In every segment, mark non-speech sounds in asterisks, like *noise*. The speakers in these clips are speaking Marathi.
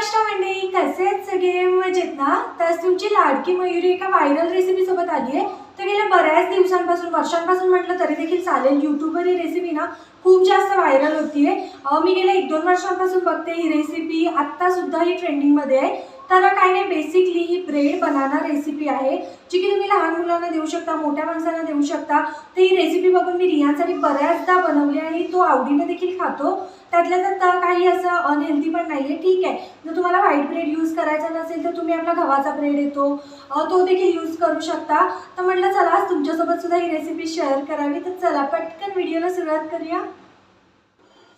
महाराष्ट्र मंडळी कसे सगळे? मजेत ना? तर तुमची लाडकी मयुरी एका व्हायरल रेसिपी सोबत आली आहे. तर गेल्या बऱ्याच दिवसांपासून वर्षांपासून म्हटलं तरी देखील चालेल. यूट्यूबवर ही रेसिपी ना खूप जास्त व्हायरल होती आहे. मी गेल्या एक दोन वर्षांपासून बघते ही रेसिपी आत्ता सुद्धा ही ट्रेंडिंगमध्ये आहे. तर काय नाही बेसिकली ही ब्रेड बनाना रेसिपी आहे जी की तुम्ही लहान मुलांना देऊ शकता मोठ्या माणसांना देऊ शकता. तर ही रेसिपी बघून मी रियांसाठी बऱ्याचदा बनवली आणि तो आवडीने देखील खातो. त्यातल्या त्यात काही असं अनहेल्दी पण नाही आहे ठीक आहे. जर तुम्हाला व्हाईट ब्रेड यूज करायचा नसेल तर तुम्ही आपला गव्हाचा ब्रेड येतो. तो देखील यूज करू शकता. तर म्हटलं चला आज तुमच्यासोबत सुद्धा ही रेसिपी शेअर करावी. तर चला पटकन व्हिडिओला सुरुवात करूया.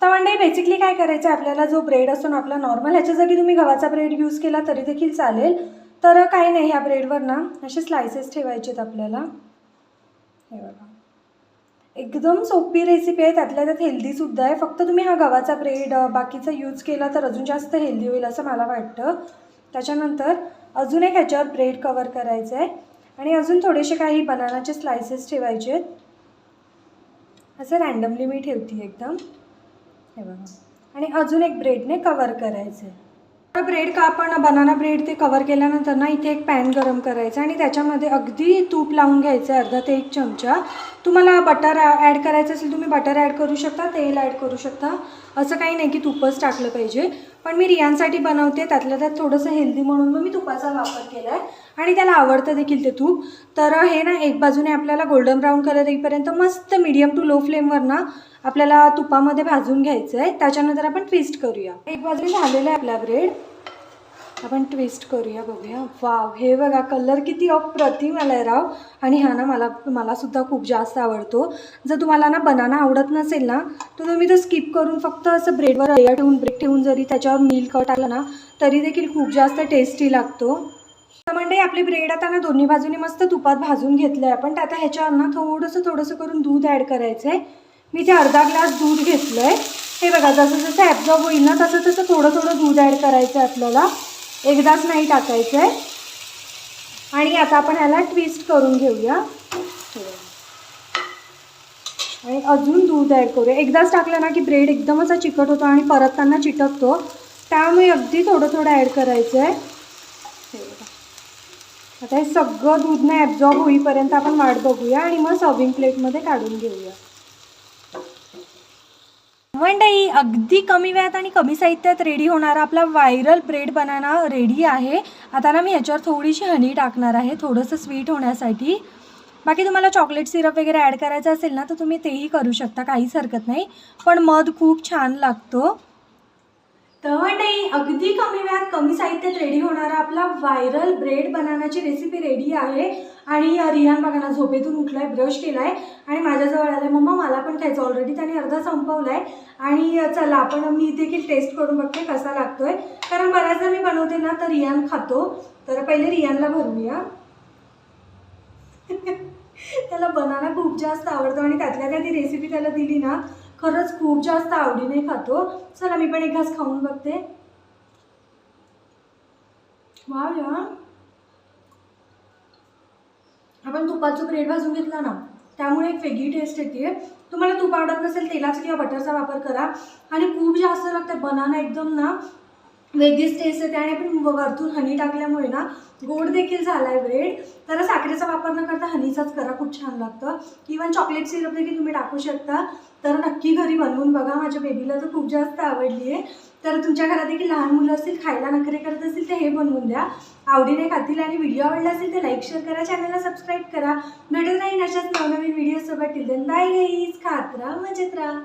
तर म्हणजे बेसिकली काय करायचं आहे आपल्याला? जो ब्रेड असतो ना आपला नॉर्मल ह्याच्या जागी तुम्ही गव्हाचा ब्रेड यूज केला तरी देखील चालेल. तर काही नाही ह्या ब्रेडवर ना असे स्लायसेस ठेवायचे आहेत आपल्याला. हे बघा. एकदम सोपी रेसिपी आहे त्यातल्या त्यात हेल्दीसुद्धा आहे. फक्त तुम्ही हा गव्हाचा ब्रेड बाकीचा यूज केला तर अजून जास्त हेल्दी होईल असं मला वाटतं. त्याच्यानंतर अजून एक ह्याच्यावर ब्रेड कवर करायचं आहे. आणि अजून थोडेसे काही बनानाचे स्लायसेस ठेवायचे आहेत. असं रँडमली मी ठेवते एकदम. हे बघा. आणि अजून एक ब्रेडने कवर करायचं आहे. ब्रेड का आपण बनाना ब्रेड ते कवर केल्यानंतर ना इथे एक पॅन गरम करायचं आणि त्याच्यामध्ये अगदी तूप लावून घ्यायचं आहे अर्धा ते एक चमचा. तुम्हाला बटर ॲड करायचं असेल तुम्ही बटर ॲड करू शकता तेल ॲड करू शकता. असं काही नाही की तुपच टाकलं पाहिजे. पण मी रियांसाठी बनवते त्यातल्या त्यात थोडंसं हेल्दी म्हणून मग मी तुपाचा वापर केला आहे आणि त्याला आवडतं देखील ते तूप. तर हे ना एक बाजूने आपल्याला गोल्डन ब्राऊन कलर येईपर्यंत मस्त मीडियम टू लो फ्लेमवर ना आपल्याला तुपामध्ये भाजून घ्यायचं आहे त्याच्यानंतर आपण ट्विस्ट करूया. एक बाजूने झालेलं आहे आपला ब्रेड आपण ट्विस्ट करूया बघूया. वाव हे बघा कलर किती अप्रतिम आला आहे राव. आणि हा ना मला मलासुद्धा खूप जास्त आवडतो. जर तुम्हाला ना बनाना आवडत नसेल ना तर तुम्ही तो स्किप करून फक्त असं ब्रेडवर अया ठेवून ब्रेड ठेवून जरी त्याच्यावर मिल्क टाकलं ना तरी देखील खूप जास्त टेस्टी लागतो. तर म्हणजे आपली ब्रेड आता ना दोन्ही बाजूने मस्त तुपात भाजून घेतलं आहे आपण आता ह्याच्यावर ना थोडंसं थोडंसं करून दूध ॲड करायचं आहे मी ते अर्धा ग्लास दूध घेतलं आहे हे बघा जसं जसं ॲब्झॉर्ब होईल ना तसं तसं थोडं थोडं दूध ॲड करायचं आहे आपल्याला. एकदाच नाही टाकायचं आहे आणि आता आपण ह्याला ट्विस्ट करून घेऊया. आणि अजून दूध ॲड करूया. एकदाच टाकलं ना की ब्रेड एकदम असा चिकट होतो आणि परतताना चिटकतो. त्यामुळे अगदी थोडं थोडं ॲड करायचं आहे आता हे सगळं दूधने ॲब्झॉर्ब होईपर्यंत आपण वाट बघूया आणि मग सर्विंग प्लेटमध्ये काढून घेऊया. मंडई अगदी कमी वेळात आणि कमी साहित्यात रेडी होणारा आपला व्हायरल ब्रेड बनाना रेडी आहे. आता ना मी ह्याच्यावर थोडीशी हनी टाकणार आहे थोडंसं स्वीट होण्यासाठी. बाकी तुम्हाला चॉकलेट सिरप वगैरे ॲड करायचं असेल ना तर तुम्ही तेही करू शकता काहीच हरकत नाही. पण मध खूप छान लागतो. तर नाही अगदी कमी वेळात कमी साहित्यात रेडी होणारा आपला व्हायरल ब्रेड बनवण्याची रेसिपी रेडी आहे. आणि रिहान बघा ना झोपेतून उठलाय ब्रश केलाय. आणि माझ्याजवळ आलाय मम्मा मला पण खायचं ऑलरेडी त्याने अर्धा संपवलाय. आणि चला आपण मी देखील टेस्ट करून बघते कसा लागतोय. कारण बऱ्याचदा मी बनवते ना तर रियान खातो. तर पहिले रियानला भरूया. *laughs* त्याला बनाना खूप जास्त आवडतो. आणि त्यातल्या त्यात ही रेसिपी त्याला दिली ना खरंच खूप जास्त आवडीने खातो. चला मी पण एक घास खाऊन बघते. वा या. आपण तुपाचं ब्रेड भाजून घेतला ना त्यामुळे एक वेगळी टेस्ट येते. तुम्हाला तूप आवडत नसेल तेलाचा किंवा बटरचा वापर करा. आणि खूप जास्त लागतं बनाना एकदम ना वेगळीच टेस्ट येते आणि आपण वरतून हनी टाकल्यामुळे ना गोड देखील झाला आहे ब्रेड तर साखरेचा वापर न करता हनीचाच करा खूप छान लागतं. इवन चॉकलेट सिरप देखील तुम्ही टाकू शकता. तर नक्की घरी बनवून बघा माझ्या बेबीला तर खूप जास्त आवडली आहे तर तुमच्या घरात देखील लहान मुलं असतील खायला नखरे करत असतील तर हे बनवून द्या. आवडीने खातील आणि व्हिडिओ आवडला असेल तर लाईक शेअर करा चॅनलला सबस्क्राईब करा. भेटत राहीन अशाच नवनवीन व्हिडिओसोबत टिल देन बाय गाईज खात राहा मजेत राहा.